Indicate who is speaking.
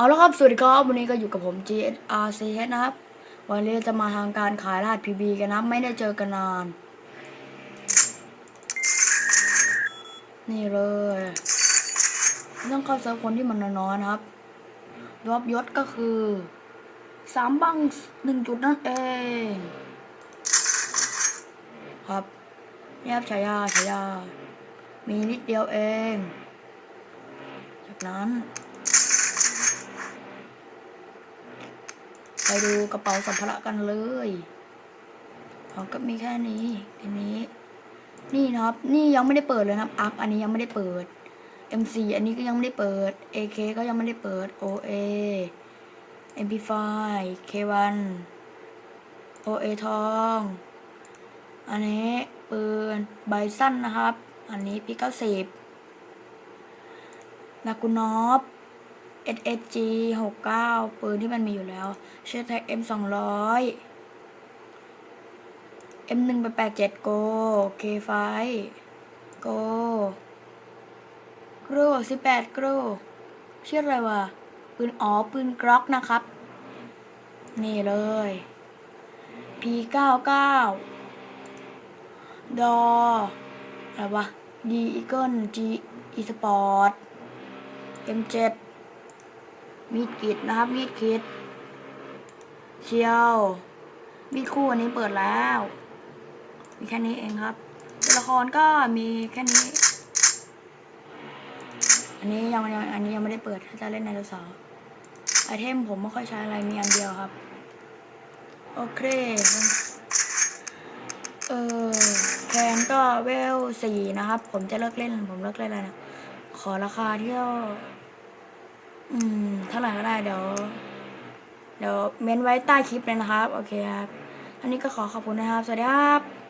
Speaker 1: เอาละครับสวัสดีครับวันนี้ก็อยู่กับผม GSRC นะครับ วันนี้จะมาทางการขายรหัส PB กันนะไม่ได้เจอกันนาน นี่เลยต้องเข้าเซิร์ฟคนที่มันน้อยนะครับรอบยศก็คือสามบังหนึ่งจุดนั่นเอง ครับนี่ครับฉายาฉายา มีนิดเดียวเอง จากนั้น ไปดูกระเป๋าสัมภาระกันเลยของก็มีแค่นี้ทีนี้ นี่นะครับ นี่ยังไม่ได้เปิดเลยนะครับอัพอันนี้ยังไม่ได้เปิด MC อันนี้ก็ยังไม่ได้เปิด AK ก็ยังไม่ได้เปิด OA MP5 K1 OA ทอง อันนี้ปืนไบสั้นนะครับ อันนี้พีเก้าสิบลากูนอฟ SSG หกเก้าปืนที่มันมีอยู่แล้วเชอร์แท็ก M สองร้อย M หนึ่งแปดแปดเจ็ดโก K ไฟโกรูสิบแปดกรูชื่ออะไรวะ ปืนอ๋อ ปืนกร็อกนะครับ นี่เลย P เก้าเก้าดออะไรวะ D Eagle G E Sport M7 มีดกรีดนะครับ มีดกรีดเชียว มีดคู่อันนี้เปิดแล้ว มีแค่นี้เองครับตัวละครก็มีแค่นี้ อันนี้ยังยังอันนี้ยังไม่ได้เปิดถ้าจะเล่นในโทรศัพท์ไอเทมผมไม่ค่อยใช้อะไรมีอันเดียวครับ โอเคเออแคนก็เวลสี่นะครับ ผมจะเลิกเล่น ผมเลิกเล่นแล้วนะขอราคาเที่ยว เท่าไหร่ก็ได้เดี๋ยวเดี๋ยวเม้นไว้ใต้คลิปเลยนะครับ โอเคครับอันนี้ก็ขอขอบคุณนะครับ สวัสดีครับ